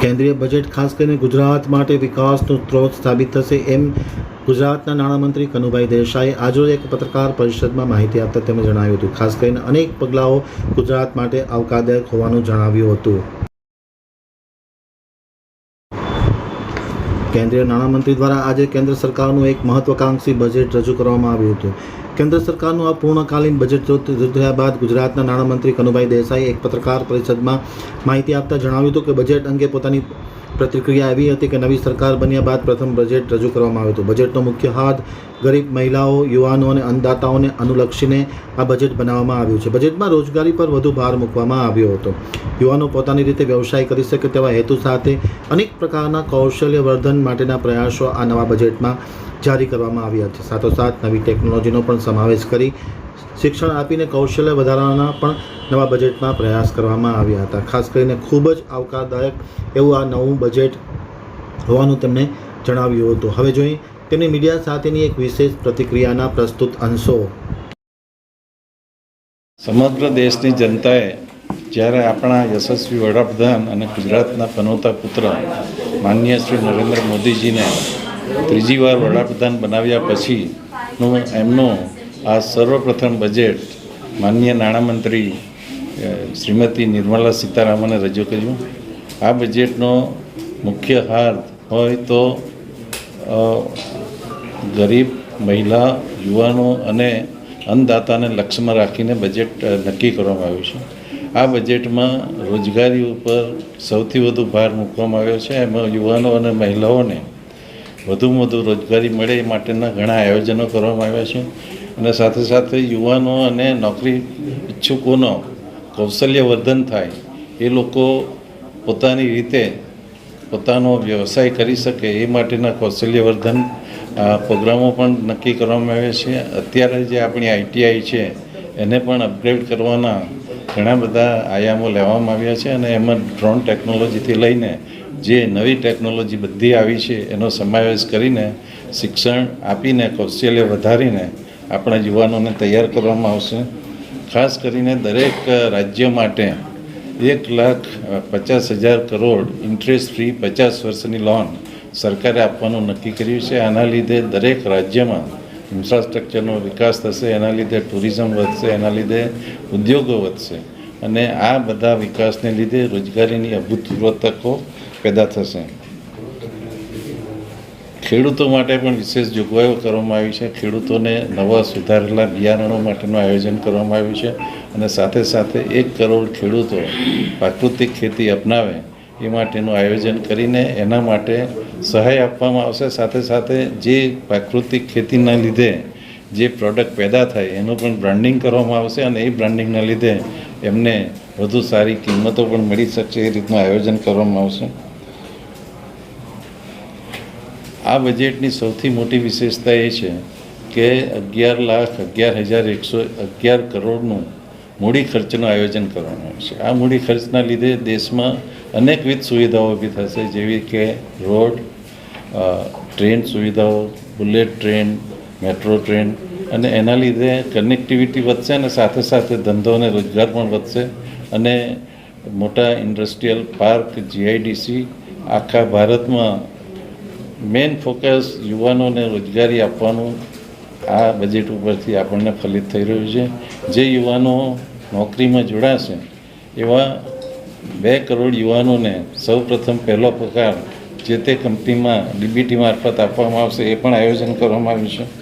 કેન્દ્રીય બજેટ ખાસ કરીને ગુજરાત માટે વિકાસનો સ્ત્રોત સાબિત થશે એમ ગુજરાતના નાણામંત્રી કનુભાઈ દેસાઈએ આજરોજ એક પત્રકાર પરિષદમાં માહિતી આપતા તેમણે જણાવ્યું હતું. ખાસ કરીને અનેક પગલાઓ ગુજરાત માટે આવકારદાયક હોવાનું જણાવ્યું હતું. કેન્દ્રીય નાણામંત્રી દ્વારા આજે કેન્દ્ર સરકારનું એક મહત્વાકાંક્ષી બજેટ રજૂ કરવામાં આવ્યું હતું. કેન્દ્ર સરકારનું આ પૂર્ણકાલીન બજેટ રજૂ થયા બાદ ગુજરાતના નાણામંત્રી કનુભાઈ દેસાઈએ એક પત્રકાર પરિષદમાં માહિતી આપતા જણાવ્યું હતું કે બજેટ અંગે પોતાની પ્રતિક્રિયા એવી હતી કે નવી સરકાર બન્યા બાદ પ્રથમ બજેટ રજૂ કરવામાં આવ્યું હતું. બજેટનો મુખ્ય હાથ ગરીબ મહિલાઓ, યુવાનો અને અન્નદાતાઓને અનુલક્ષીને આ બજેટ બનાવવામાં આવ્યું છે. બજેટમાં રોજગારી પર વધુ ભાર મૂકવામાં આવ્યો હતો. યુવાનો પોતાની રીતે વ્યવસાય કરી શકે તેવા હેતુ સાથે અનેક પ્રકારના કૌશલ્ય વર્ધન માટેના પ્રયાસો આ નવા બજેટમાં જારી કરવામાં આવ્યા છે. સાથોસાથ નવી ટેકનોલોજીનો પણ સમાવેશ કરી શિક્ષણ આપીને કૌશલ્ય વધારવાના પણ નવા બજેટમાં પ્રયાસ કરવામાં આવ્યા હતા. ખાસ કરીને ખૂબ જ આવકારદાયક એવું આ નવું બજેટ હોવાનું તેમણે જણાવ્યું હતું. હવે જોઈએ તેમની મીડિયા સાથેની એક વિશેષ પ્રતિક્રિયાના પ્રસ્તુત અંશો. સમગ્ર દેશની જનતાએ જ્યારે આપણા યશસ્વી વડાપ્રધાન અને ગુજરાતના પનોતા પુત્ર માનનીય શ્રી નરેન્દ્ર મોદીજીને ત્રીજી વાર વડાપ્રધાન બનાવ્યા પછીનું એમનું આ સર્વપ્રથમ બજેટ માનનીય નાણામંત્રી શ્રીમતી નિર્મલા સીતારામને રજૂ કર્યું. આ બજેટનો મુખ્ય હાર હોય તો ગરીબ મહિલા, યુવાનો અને અન્નદાતાને લક્ષ્યમાં રાખીને બજેટ નક્કી કરવામાં આવ્યું છે. આ બજેટમાં રોજગારી ઉપર સૌથી વધુ ભાર મૂકવામાં આવ્યો છે. એમાં યુવાનો અને મહિલાઓને વધુમાં વધુ રોજગારી મળે એ માટેના ઘણા આયોજનો કરવામાં આવ્યા છે. અને સાથે સાથે યુવાનો અને નોકરી ઈચ્છુકોનો કૌશલ્ય વર્ધન થાય, એ લોકો પોતાની રીતે પોતાનો વ્યવસાય કરી શકે એ માટેના કૌશલ્યવર્ધન પ્રોગ્રામો પણ નક્કી કરવામાં આવ્યા છે. અત્યારે જે આપણી આઈટીઆઈ છે, એને પણ અપગ્રેડ કરવાના ઘણા બધા આયામો લેવામાં આવ્યા છે અને એમાં ડ્રોન ટેકનોલોજીથી લઈને જે નવી ટેકનોલોજી બધી આવી છે, એનો સમાવેશ કરીને શિક્ષણ આપીને કૌશલ્ય વધારીને આપણા યુવાનોને તૈયાર કરવામાં આવશે. ખાસ કરીને દરેક રાજ્ય માટે એક લાખ પચાસ હજાર કરોડ ઇન્ટરેસ્ટ ફ્રી પચાસ વર્ષની લોન સરકારે આપવાનું નક્કી કર્યું છે. આના લીધે દરેક રાજ્યમાં ઇન્ફ્રાસ્ટ્રક્ચરનો વિકાસ થશે, એના લીધે ટુરિઝમ વધશે, એના લીધે ઉદ્યોગો વધશે અને આ બધા વિકાસને લીધે રોજગારીની અભૂતપૂર્વ તકો પેદા થશે. ખેડૂતો માટે પણ વિશેષ જોગવાઈઓ કરવામાં આવી છે. ખેડૂતોને નવા સુધારેલા બિયારણો માટેનું આયોજન કરવામાં આવ્યું છે અને સાથે સાથે એક કરોડ ખેડૂતો પ્રાકૃતિક ખેતી અપનાવે એ માટેનું આયોજન કરીને એના માટે સહાય આપવામાં આવશે. સાથે સાથે જે પ્રાકૃતિક ખેતીના લીધે જે પ્રોડક્ટ પેદા થાય એનું પણ બ્રાન્ડિંગ કરવામાં આવશે અને એ બ્રાન્ડિંગના લીધે એમને વધુ સારી કિંમતો પણ મળી શકશે એ રીતનું આયોજન કરવામાં આવશે. આ બજેટની સૌથી મોટી વિશેષતા એ છે કે અગિયાર લાખ, અગિયાર હજાર એકસો, અગિયાર કરોડનું મૂડી ખર્ચનું આયોજન કરવાનું છે. આ મૂડી ખર્ચના લીધે દેશમાં અનેકવિધ સુવિધાઓ ઊભી થશે, જેવી કે રોડ ટ્રેન સુવિધાઓ, બુલેટ ટ્રેન, મેટ્રો ટ્રેન, અને એના લીધે કનેક્ટિવિટી વધશે અને સાથે સાથે ધંધો અને રોજગાર પણ વધશે. અને મોટા ઇન્ડસ્ટ્રીયલ પાર્ક જીઆઈડીસી આખા ભારતમાં મેઇન ફોકસ યુવાનોને રોજગારી આપવાનું આ બજેટ ઉપરથી આપણને ફલિત થઈ રહ્યું છે. જે યુવાનો નોકરીમાં જોડાશે, એવા બે કરોડ યુવાનોને સૌપ્રથમ પહેલો પગાર જે તે કંપનીમાં ડીબીટી મારફત આપવામાં આવશે એ પણ આયોજન કરવામાં આવ્યું છે.